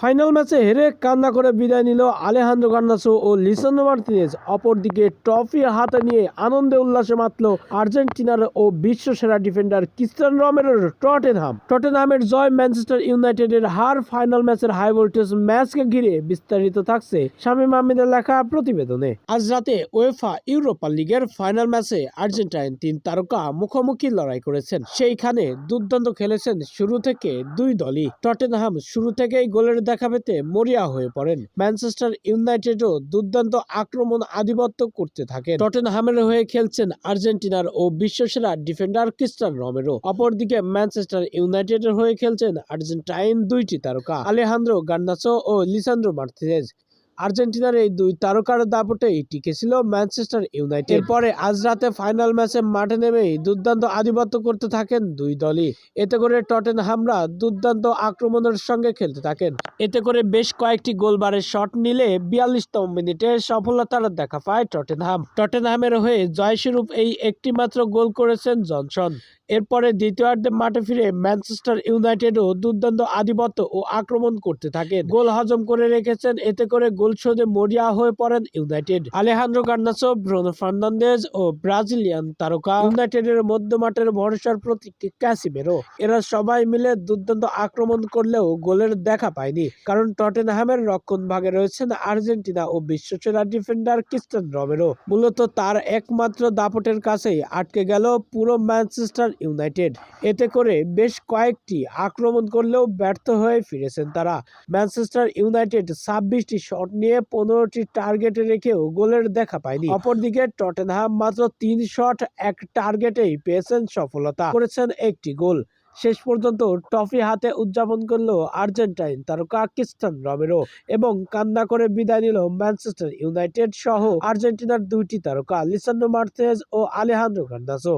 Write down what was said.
Final ম্যাচে হেরে কান্না করে বিদায় নিল আলেহান্দ্রো গার্নাসো ও লিসান্ড্রো মার্তিনেজ। অপরদিকে ট্রফি হাতে নিয়ে আনন্দে উল্লাসে মাতল আর্জেন্টিনার ও বিশ্বসেরা ডিফেন্ডার ক্রিস্টিয়ান রমেরোর টটেনহাম। টটেনহামের জয় ম্যানচেস্টার ইউনাইটেডের হার ফাইনাল ম্যাচের হাই ভোল্টেজ ম্যাচকে ঘিরে বিস্তারিত থাকছে শামীম আহমেদের লেখা প্রতিবেদনে। আজ রাতে ওয়েফা ইউরোপা লিগের ফাইনাল ম্যাচে আর্জেন্টাইন তিন তারকা মুখোমুখি লড়াই করেছেন। সেইখানে দুর্দান্ত খেলেছেন শুরু থেকে দুই দলই। টটেনহাম শুরু থেকেই গোলের দেখা পেতে মরিয়া হয়ে পড়েন। ম্যানচেস্টার ইউনাইটেডও দুর্দান্ত আক্রমণ আধিপত্য করতে থাকে টটেনহামের হয়ে খেলছেন আর্জেন্টিনার ও বিশ্বসেরা ডিফেন্ডার ক্রিস্টান রমেরো। অপরদিকে ম্যানচেস্টার ইউনাইটেডের হয়ে খেলছেন আর্জেন্টাইন দুইটি তারকা আলেহান্দ্রো গান্নাসো ও লিসান্দ্রো মার্তিনেজ। আর্জেন্টিনার এই দুই তারকার দাপটেই টিকেছিল ম্যানচেস্টার ইউনাইটেড। পরে আজ রাতে ফাইনাল ম্যাচে মাঠে নেমেই দুর্দান্ত আধিপত্য করতে থাকেন দুই দলই। এতে করে টটেনহামরা দুর্দান্ত আক্রমণের সঙ্গে খেলতে থাকেন। এতে করে বেশ কয়েকটি গোলবারের শট নিলে বিয়াল্লিশতম মিনিটে সফলতার দেখা পায় টটেনহাম। টটেনহামের হয়ে জয়স্বরূপ এই একটি মাত্র গোল করেছেন জনসন। এরপরে দ্বিতীয়ার্ধে মাঠে ফিরে ম্যানচেস্টার ইউনাইটেডও দুর্দান্ত আধিপত্য ও আক্রমণ করতে থাকেন। গোল হজম করে রেখেছেন, এতে করে গোল শোধে মরিয়া হয়ে পড়েন United. Alejandro Garnacho, Bruno Fernandes ও ব্রাজিলিয়ান তারকা। ইউনাইটেডের মধ্যমাঠের ভরসার প্রতীক ক্যাসিমেরো এরা সবাই মিলে দুর্দান্ত আক্রমণ করলেও গোলের দেখা পায়নি। কারণ টটেনহামের রক্ষণ ভাগে রয়েছেন আর্জেন্টিনা ও বিশ্বসেরা ডিফেন্ডার ক্রিস্টান রমেরো মূলত তার একমাত্র দাপটের কাছেই আটকে গেল পুরো ম্যানচেস্টার ইউনাইটেড। এতে করে বেশ কয়েকটি আক্রমণ করলেও ব্যর্থ হয়ে ফিরেছেন তারা। ম্যানচেস্টার ইউনাইটেড ছাব্বিশটি শট নিয়ে পনেরোটি টার্গেটে রেখেও গোলের দেখা পায়নি। অপরদিকে টটেনহাম মাত্র তিন শট, এক টার্গেটেই পেয়েছেন সফলতা। করেছেন একটি গোল। শেষ পর্যন্ত ট্রফি হাতে উদযাপন করল আর্জেন্টাইন তারকা কিস্তান রমেরো এবং কান্না করে বিদায় নিল ম্যানচেস্টার ইউনাইটেড সহ আর্জেন্টিনার দুইটি তারকা লিসান্ডো মার্তেজ ও আলেহান্দ্রো গার্নাসো